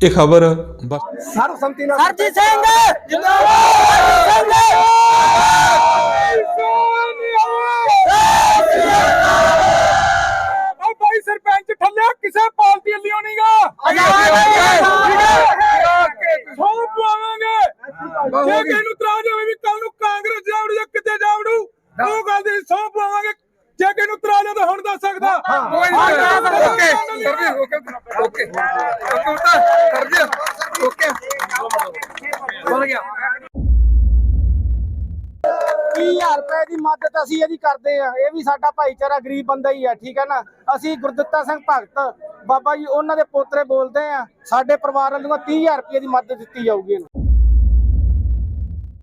ਇਹ ਖਬਰ ਬਸ ਸਰਬਸੰਮਤੀ ਨਾਲ ਸਰਜੀਤ ਸਿੰਘ! ਜਿੰਦਾਬਾਦ ਸਰਜੀਤ ਉਹ ਭਾਈ ਸਰਪੰਚ ਠੱਲਿਆ ਕਿਸੇ ਪਾਰਟੀ ਵੱਲੋਂ ਨਹੀਂਗਾ ਸੌ ਪਾਵਾਂਗੇ ਜੇ ਕਿਸੇ ਨੂੰ ਤਰਾ ਜਾਵੇ ਵੀ ਕੱਲ ਨੂੰ ਕਾਂਗਰਸ ਜਾਵੜੂ ਜਾਂ ਕਿਤੇ ਜਾਵੜੂ ਉਹ ਗੱਲ ਦੀ ਸੌ ਪਾਵਾਂਗੇ ਜੇ ਕਿਸੇ ਨੂੰ ਤਰਾ ਜਾ ਤਾਂ ਹੁਣ ਦੱਸ ਸਕਦਾ। ਕੋਈ ਨਹੀਂ ਓਕੇ ਸਰਦੇ ਓਕੇ ਓਕੇ। ਓਕੇ ਉਤਾ ਸਰਦੇ ਓਕੇ। ਬੋਲ ਗਿਆ। 30000 ਰੁਪਏ ਦੀ ਮਦਦ ਅਸੀਂ ਇਹਦੀ ਕਰਦੇ ਆ ਇਹ ਵੀ ਸਾਡਾ ਭਾਈਚਾਰਾ ਗਰੀਬ ਬੰਦਾ ਹੀ ਆ ਠੀਕ ਹੈ ਨਾ? ਅਸੀਂ ਗੁਰਦਿੱਤਾ ਸਿੰਘ ਭਗਤ, ਬਾਬਾ ਜੀ, ਉਹਨਾਂ ਦੇ ਪੋਤਰੇ ਬੋਲਦੇ ਆ ਸਾਡੇ ਪਰਿਵਾਰ ਵੱਲੋਂ 30000 ਰੁਪਏ ਦੀ ਮਦਦ ਦਿੱਤੀ ਜਾਊਗੀ ਇਹਨੂੰ।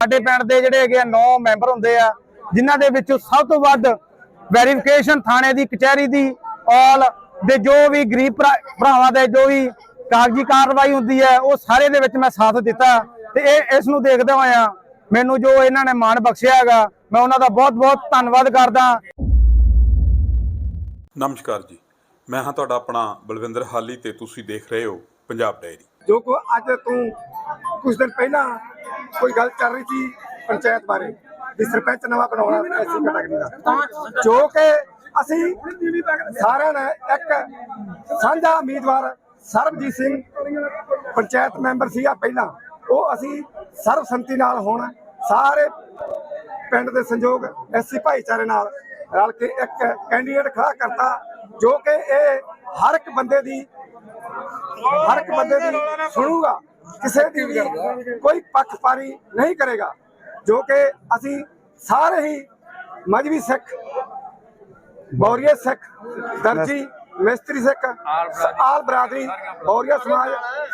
ਸਾਡੇ ਪਿੰਡ ਦੇ ਜਿਹੜੇ ਹੈਗੇ ਆ 9 ਮੈਂਬਰ ਹੁੰਦੇ ਆ, ਜਿਨ੍ਹਾਂ ਦੇ ਵਿੱਚੋਂ ਸਭ ਤੋਂ ਵੱਧ ਵੈਰੀਫਿਕੇਸ਼ਨ ਥਾਣੇ ਦੀ, ਕਚਹਿਰੀ ਦੀ, ਔਲ ਦੇ ਜੋ ਵੀ ਗਰੀਬ ਭਰਾ- ਭਰਾਵਾਂ ਦੇ ਜੋ ਵੀ ਕਾਗਜ਼ੀ ਕਾਰਵਾਈ ਹੁੰਦੀ ਹੈ ਉਹ ਸਾਰੇ ਦੇ ਵਿੱਚ ਮੈਂ ਸਾਥ ਦਿੱਤਾ ਤੇ ਇਹ ਇਸ ਨੂੰ ਦੇਖਦੇ ਹੋਇਆ ਮੈਨੂੰ ਜੋ ਇਹਨਾਂ ਨੇ ਮਾਣ ਬਖਸ਼ਿਆ ਹੈਗਾ ਮੈਂ ਉਹਨਾਂ ਦਾ ਬਹੁਤ ਬਹੁਤ ਧੰਨਵਾਦ ਕਰਦਾ। ਨਮਸਕਾਰ ਜੀ ਮੈਂ ਹਾਂ ਤੁਹਾਡਾ ਆਪਣਾ ਬਲਵਿੰਦਰ ਹਾਲੀ ਤੇ ਤੁਸੀਂ ਦੇਖ ਰਹੇ ਹੋ ਪੰਜਾਬ ਡਾਇਰੀ। ਜੋ ਕੋ ਅੱਜ ਤੂੰ ਕੁਝ ਦਿਨ ਪਹਿਲਾਂ ਕੋਈ ਗੱਲ ਚੱਲ ਰਹੀ ਸੀ ਪੰਚਾਇਤ ਬਾਰੇ ਵੀ ਸਰਪੰਚ ਨਵਾਂ ਬਣਾਉਣਾ ਐਸੀ ਕੈਟਾਗਰੀ ਦਾ। ਜੋ ਕਿ ਅਸੀਂ ਸਾਰਿਆਂ ਨੇ ਇੱਕ ਸਾਂਝਾ ਉਮੀਦਵਾਰ ਸਰਬਜੀਤ ਸਿੰਘ ਪੰਚਾਇਤ ਮੈਂਬਰ ਸੀਗਾ ਪਹਿਲਾਂ। ਉਹ ਅਸੀਂ ਸਰਬਸੰਮਤੀ ਨਾਲ ਹੁਣ ਸਾਰੇ ਪਿੰਡ ਦੇ ਸੰਯੋਗ ਐਸੀ ਭਾਈਚਾਰੇ ਨਾਲ ਰਲ ਕੇ ਇੱਕ ਕੈਂਡੀਡੇਟ ਖੜਾ ਕਰਤਾ, ਜੋ ਕਿ ਇਹ ਹਰ ਇੱਕ ਬੰਦੇ ਦੀ ਹਰ ਇੱਕ ਬੰਦੇ ਦੀ ਸੁਣੂਗਾ। ਕਿਸੇ ਦੀ ਵੀ ਕੋਈ ਪੱਖਪਾਤੀ ਨਹੀਂ ਕਰੇਗਾ, ਜੋ ਕਿ ਅਸੀਂ ਸਾਰੇ ਹੀ ਮਜਬੀ ਸਿੱਖ ਬੌਰੀਆ ਸਿੱਖ, ਦਰਜੀ ਮਿਸਤਰੀ ਸਿੱਖ ਆਲ ਬਰਾਦਰੀ। ਬੌਰੀਆ ਸਮਾਜ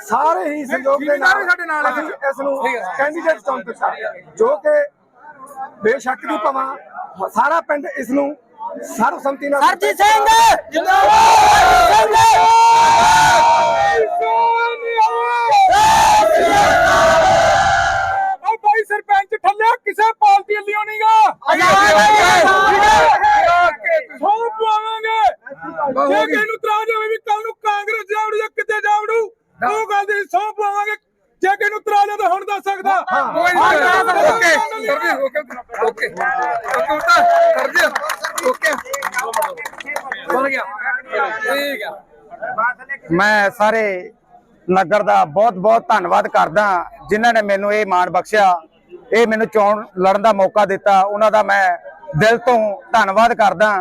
ਸਾਰੇ ਹੀ ਸਹਿਯੋਗ ਦੇ ਨਾਲ ਅਸੀਂ ਇਸ ਨੂੰ ਕੈਂਡੀਡੇਟ ਚੁਣ ਦਿੱਤਾ ਜੋ ਕਿ ਬੇਸ਼ੱਕ ਦੀ ਭਵਾਂ ਸਾਰਾ ਪਿੰਡ ਇਸ ਨੂੰ ਸਰਬਸੰਮਤੀ ਨਾਲ ਸਰਜੀਤ ਸਿੰਘ ਜਿੰਦਾਬਾਦ ਭਾਈ ਸਰਪੰਚ ਠੱਲਿਆ ਕਿਸੇ ਪਾਰਟੀ ਵੱਲੋਂ ਨਹੀਂਗਾ ਸੌ ਪਾਵਾਂਗੇ ਜੇ ਕਿਸੇ ਨੂੰ ਤਰਾ ਜਾਵੇ ਵੀ ਕੱਲ ਨੂੰ ਕਾਂਗਰਸ ਜਾਵੜੂ ਜਾਂ ਕਿਤੇ ਜਾਵੜੂ। ਉਹ ਗੱਲ ਦੀ ਸੌ ਪਾਵਾਂਗੇ ਜੇ ਕਿਸੇ ਨੂੰ ਤਰਾ ਜਾ ਤਾਂ ਹੁਣ ਦੱਸ ਸਕਦਾ। ਕੋਈ ਨਹੀਂ ਓਕੇ। ਸਰਦੇ ਓਕੇ ਓਕੇ ਓਕੇ। ਉਤਾ ਸਰਦੇ ਓਕੇ। ਬੋਲ ਗਿਆ। ਠੀਕ ਆ। ਮੈਂ ਸਾਰੇ ਨਗਰ ਦਾ ਬਹੁਤ ਬਹੁਤ ਧੰਨਵਾਦ ਕਰਦਾ ਜਿਨ੍ਹਾਂ ਨੇ ਮੈਨੂੰ ਇਹ ਮਾਣ ਬਖਸ਼ਿਆ। ਇਹ ਮੈਨੂੰ ਚੋਣ ਲੜਨ ਦਾ ਮੌਕਾ ਦਿੱਤਾ। ਉਹਨਾਂ ਦਾ ਮੈਂ ਦਿਲ ਤੋਂ ਧੰਨਵਾਦ ਕਰਦਾ।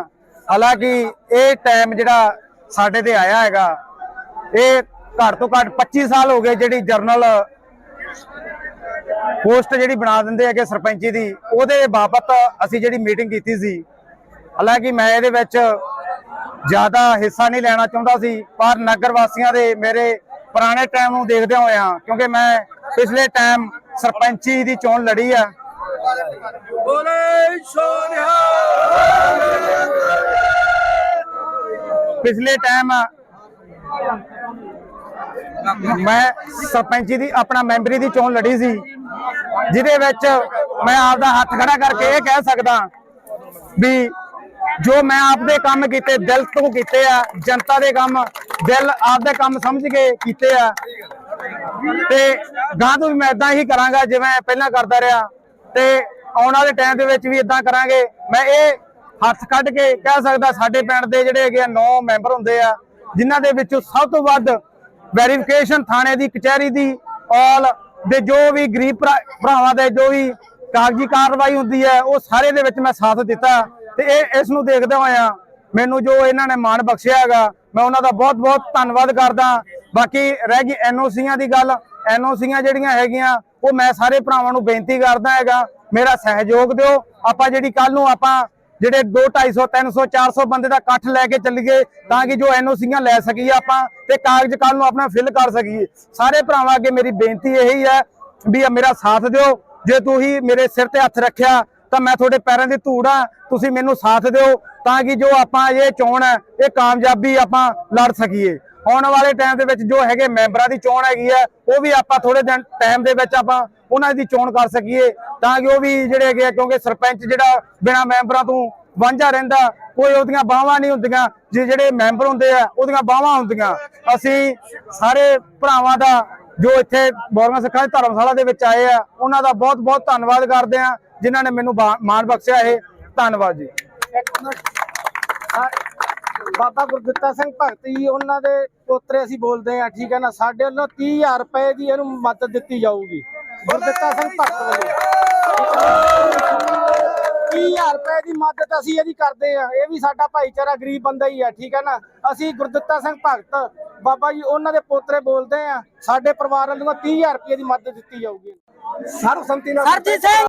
ਹਾਲਾਂਕਿ ਇਹ ਟਾਈਮ ਜਿਹੜਾ ਸਾਡੇ ਤੇ ਆਇਆ ਹੈਗਾ ਇਹ ਘੱਟ ਤੋਂ ਘੱਟ 25 ਸਾਲ ਹੋ ਗਏ ਜਿਹੜੀ ਜਰਨਲ ਪੋਸਟ ਜਿਹੜੀ ਬਣਾ ਦਿੰਦੇ ਹੈਗੇ ਸਰਪੰਚੀ ਦੀ ਉਹਦੇ ਬਾਬਤ ਅਸੀਂ ਜਿਹੜੀ ਮੀਟਿੰਗ ਕੀਤੀ ਸੀ। ਹਾਲਾਂਕਿ ਮੈਂ ਇਹਦੇ ਵਿੱਚ ਜ਼ਿਆਦਾ ਹਿੱਸਾ ਨਹੀਂ ਲੈਣਾ ਚਾਹੁੰਦਾ ਸੀ ਪਰ ਨਗਰ ਵਾਸੀਆਂ ਦੇ ਮੇਰੇ ਪੁਰਾਣੇ ਟਾਈਮ ਨੂੰ ਦੇਖਦੇ ਹੋਇਆ ਕਿਉਂਕਿ ਮੈਂ ਪਿਛਲੇ ਟਾਈਮ ਸਰਪੰਚੀ ਦੀ ਚੋਣ ਲੜੀ ਆ। ਬੋਲੇ ਸੋਨਿਆ। ਪਿਛਲੇ ਟਾਈਮ ਮੈਂ ਸਰਪੰਚੀ ਦੀ, ਆਪਣਾ ਮੈਂਬਰੀ ਦੀ ਚੋਣ ਲੜੀ ਸੀ। ਜਿਹਦੇ ਵਿੱਚ ਮੈਂ ਆਪਦਾ ਹੱਥ ਖੜਾ ਕਰਕੇ ਇਹ ਕਹਿ ਸਕਦਾ ਵੀ ਜੋ ਮੈਂ ਆਪਦੇ ਕੰਮ ਕੀਤੇ, ਦਿਲ ਤੋਂ ਕੀਤੇ ਆ, ਜਨਤਾ ਦੇ ਕੰਮ, ਦਿਲ ਆਪਦੇ ਕੰਮ ਸਮਝ ਕੇ ਕੀਤੇ ਆ। ਤੇ ਗਾਂ ਤੋਂ ਵੀ ਮੈਂ ਇਦਾਂ ਹੀ ਕਰਾਂਗਾ ਜਿਵੇਂ ਪਹਿਲਾਂ ਕਰਦਾ ਰਿਹਾ। ਤੇ ਆਉਣ ਵਾਲੇ ਟਾਈਮ ਦੇ ਵਿੱਚ ਵੀ ਇਦਾਂ ਕਰਾਂਗੇ। ਮੈਂ ਇਹ ਹੱਥ ਕੱਢ ਕੇ ਕਹਿ ਸਕਦਾ, ਸਾਡੇ ਪਿੰਡ ਦੇ ਜਿਹੜੇ ਹੈਗੇ ਆ 9 ਮੈਂਬਰ ਹੁੰਦੇ ਆ, ਜਿਨ੍ਹਾਂ ਦੇ ਵਿੱਚੋਂ ਸਭ ਤੋਂ ਵੱਧ ਵੈਰੀਫਿਕੇਸ਼ਨ ਥਾਣੇ ਦੀ ਕਚਹਿਰੀ ਦੀ ਔਲ ਦੇ ਜੋ ਵੀ ਗਰੀਬ ਭਰਾਵਾਂ ਦੇ ਜੋ ਵੀ ਕਾਗਜ਼ੀ ਕਾਰਵਾਈ ਹੁੰਦੀ ਹੈ, ਉਹ ਸਾਰੇ ਦੇ ਵਿੱਚ ਮੈਂ ਸਾਥ ਦਿੱਤਾ ਤੇ ਇਹ ਇਸ ਨੂੰ ਦੇਖਦੇ ਹੋਇਆ ਮੈਨੂੰ ਜੋ ਇਹਨਾਂ ਨੇ ਮਾਣ ਬਖਸ਼ਿਆ ਹੈਗਾ, ਮੈਂ ਉਹਨਾਂ ਦਾ ਬਹੁਤ ਬਹੁਤ ਧੰਨਵਾਦ ਕਰਦਾ। ਬਾਕੀ ਰਹਿ ਗਈ ਐਨਓਸੀਆਂ ਦੀ ਗੱਲ। ਐਨਓਸੀਆਂ ਜਿਹੜੀਆਂ ਹੈਗੀਆਂ, ਉਹ ਮੈਂ ਸਾਰੇ ਭਰਾਵਾਂ ਨੂੰ ਬੇਨਤੀ ਕਰਦਾ ਹੈਗਾ, ਮੇਰਾ ਸਹਿਯੋਗ ਦਿਓ। ਆਪਾਂ ਜਿਹੜੀ ਕੱਲ ਨੂੰ ਆਪਾਂ ਜਿਹੜੇ 2 250 300 400 ਬੰਦੇ ਦਾ ਇਕੱਠ ਲੈ ਕੇ ਚੱਲੀਏ ਤਾਂ ਕਿ ਜੋ ਐਨਓਸੀਆਂ ਲੈ ਸਕੀਏ ਆਪਾਂ ਤੇ ਕਾਗਜ਼ ਕੱਲ ਨੂੰ ਆਪਣਾ ਫਿਲ ਕਰ ਸਕੀਏ। ਸਾਰੇ ਭਰਾਵਾਂ ਅੱਗੇ ਮੇਰੀ ਬੇਨਤੀ ਇਹੀ ਹੈ ਵੀ ਮੇਰਾ ਸਾਥ ਦਿਓ। ਜੇ ਤੁਸੀਂ ਮੇਰੇ ਸਿਰ ਤੇ ਹੱਥ ਰੱਖਿਆ ਤਾਂ ਮੈਂ ਤੁਹਾਡੇ ਪੈਰਾਂ ਦੀ ਧੂੜ ਆ ਤੁਸੀਂ ਮੈਨੂੰ ਸਾਥ ਦਿਓ ਤਾਂ ਕਿ ਜੋ ਆਪਾਂ ਇਹ ਚੋਣ ਹੈ, ਇਹ ਕਾਮਯਾਬੀ ਆਪਾਂ ਲੜ ਸਕੀਏ। ਆਉਣ ਵਾਲੇ ਟਾਈਮ ਦੇ ਵਿੱਚ ਜੋ ਹੈਗੇ ਮੈਂਬਰਾਂ ਦੀ ਚੋਣ ਹੈਗੀ ਹੈ ਉਹ ਵੀ ਆਪਾਂ ਥੋੜੇ ਦਿਨ ਟਾਈਮ ਦੇ ਵਿੱਚ ਆਪਾਂ ਉਹਨਾਂ ਦੀ ਚੋਣ ਕਰ ਸਕੀਏ ਤਾਂ ਕਿ ਉਹ ਵੀ ਜਿਹੜੇ ਹੈਗੇ ਆ, ਕਿਉਂਕਿ ਸਰਪੰਚ ਜਿਹੜਾ ਬਿਨਾ ਮੈਂਬਰਾਂ ਤੋਂ ਵਾਂਝਾ ਰਹਿੰਦਾ ਕੋਈ ਉਹਦੀਆਂ ਬਾਹਾਂ ਨਹੀਂ ਹੁੰਦੀਆਂ ਜੇ ਜਿਹੜੇ ਮੈਂਬਰ ਹੁੰਦੇ ਆ ਉਹਦੀਆਂ ਬਾਹਾਂ ਹੁੰਦੀਆਂ। ਅਸੀਂ ਸਾਰੇ ਭਰਾਵਾਂ ਦਾ ਜੋ ਇੱਥੇ ਬੋਰਗਾ ਸਿੱਖਾਂ ਦੀ ਧਰਮਸ਼ਾਲਾ ਦੇ ਵਿੱਚ ਆਏ ਆ ਉਹਨਾਂ ਦਾ ਬਹੁਤ ਬਹੁਤ ਧੰਨਵਾਦ ਕਰਦੇ ਆ ਜਿਨ੍ਹਾਂ ਨੇ ਮੈਨੂੰ ਬਾ- ਮਾਣ ਬਖਸ਼ਿਆ ਇਹ। ਧੰਨਵਾਦ ਜੀ। ਬਾਬਾ ਗੁਰਦਿੱਤਾ ਸਿੰਘ ਭਗਤ ਜੀ, ਉਹਨਾਂ ਦੇ ਪੋਤਰੇ ਅਸੀਂ ਬੋਲਦੇ ਆ ਠੀਕ ਹੈ ਨਾ? ਸਾਡੇ ਵੱਲੋਂ 30000 ਰੁਪਏ ਦੀ ਇਹਨੂੰ ਮਦਦ ਦਿੱਤੀ ਜਾਊਗੀ। ਗੁਰਦਿੱਤਾ ਸਿੰਘ ਭਗਤ ਵੱਲੋਂ। 30000 ਰੁਪਏ ਦੀ ਮਦਦ ਅਸੀਂ ਇਹਦੀ ਕਰਦੇ ਆ ਇਹ ਵੀ ਸਾਡਾ ਭਾਈਚਾਰਾ ਗਰੀਬ ਬੰਦਾ ਹੀ ਆ, ਠੀਕ ਹੈ ਨਾ? ਅਸੀਂ ਗੁਰਦਿੱਤਾ ਸਿੰਘ ਭਗਤ, ਬਾਬਾ ਜੀ, ਉਹਨਾਂ ਦੇ ਪੋਤਰੇ ਬੋਲਦੇ ਆ ਸਾਡੇ ਪਰਿਵਾਰ ਵੱਲੋਂ 30000 ਰੁਪਏ ਦੀ ਮਦਦ ਦਿੱਤੀ ਜਾਊਗੀ। ਸਰਬਸੰਮਤੀ ਨਾਲ ਸਰਜੀਤ ਸਿੰਘ!